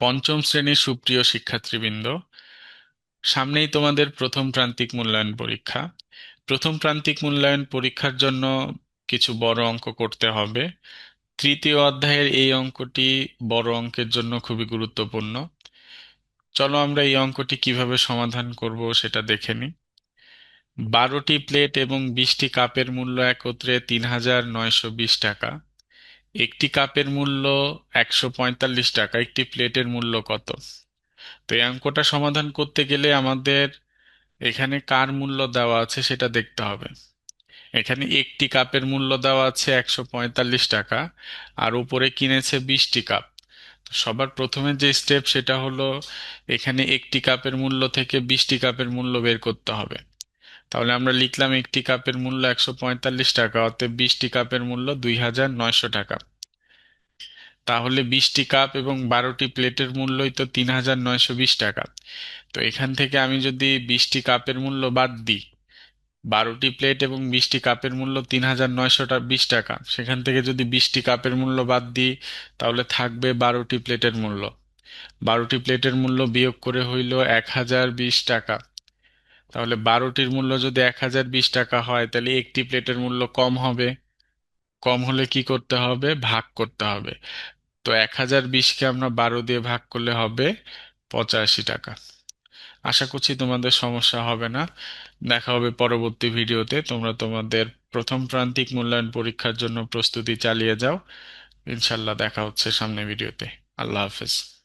পঞ্চম শ্রেণির সুপ্রিয় শিক্ষার্থীবৃন্দ, সামনেই তোমাদের প্রথম প্রান্তিক মূল্যায়ন পরীক্ষা। প্রথম প্রান্তিক মূল্যায়ন পরীক্ষার জন্য কিছু বড় অঙ্ক করতে হবে। তৃতীয় অধ্যায়ের এই অঙ্কটি বড় অঙ্কের জন্য খুবই গুরুত্বপূর্ণ। চলো আমরা এই অঙ্কটি কীভাবে সমাধান করব সেটা দেখে নিই। বারোটি প্লেট এবং বিশটি কাপের মূল্য একত্রে তিন হাজার নয়শো বিশ টাকা। একটি কাপের মূল্য একশো পঁয়তাল্লিশ টাকা, একটি প্লেটের মূল্য কত? তো এই অঙ্কটা সমাধান করতে গেলে আমাদের এখানে কার মূল্য দেওয়া আছে সেটা দেখতে হবে। এখানে একটি কাপের মূল্য দেওয়া আছে একশো পঁয়তাল্লিশ টাকা, আর উপরে কিনেছে বিশটি কাপ। সবার প্রথমে যে স্টেপ সেটা হলো এখানে একটি কাপের মূল্য থেকে বিশটি কাপের মূল্য বের করতে হবে। তাহলে আমরা লিখলাম একটি কাপের মূল্য একশো পঁয়তাল্লিশ টাকা, অতএব বিশটি কাপের মূল্য দুই হাজার নয়শো টাকা। তাহলে বিশটি কাপ এবং বারোটি প্লেটের মূল্যই তো তিন হাজার নয়শো বিশ টাকা। তো এখান থেকে আমি যদি বিশটি কাপের মূল্য বাদ দিই, বারোটি প্লেট এবং বিশটি কাপের মূল্য তিন হাজার নয়শো বিশ টাকা, সেখান থেকে যদি বিশটি কাপের মূল্য বাদ দিই, তাহলে থাকবে বারোটি প্লেটের মূল্য। বারোটি প্লেটের মূল্য বিয়োগ করে হইল এক হাজার বিশ টাকা। তাহলে বারোটির মূল্য যদি এক হাজার বিশ টাকা হয়, তাহলে একটি প্লেটের মূল্য কম হবে। কম হলে কি করতে হবে? ভাগ করতে হবে। তো এক হাজার বিশকে আমরা বারো দিয়ে ভাগ করলে হবে পঁচাশি টাকা। আশা করছি তোমাদের সমস্যা হবে না। দেখা হবে পরবর্তী ভিডিওতে। তোমরা তোমাদের প্রথম প্রান্তিক মূল্যায়ন পরীক্ষার জন্য প্রস্তুতি চালিয়ে যাও। ইনশাল্লাহ দেখা হচ্ছে সামনে ভিডিওতে। আল্লাহ হাফেজ।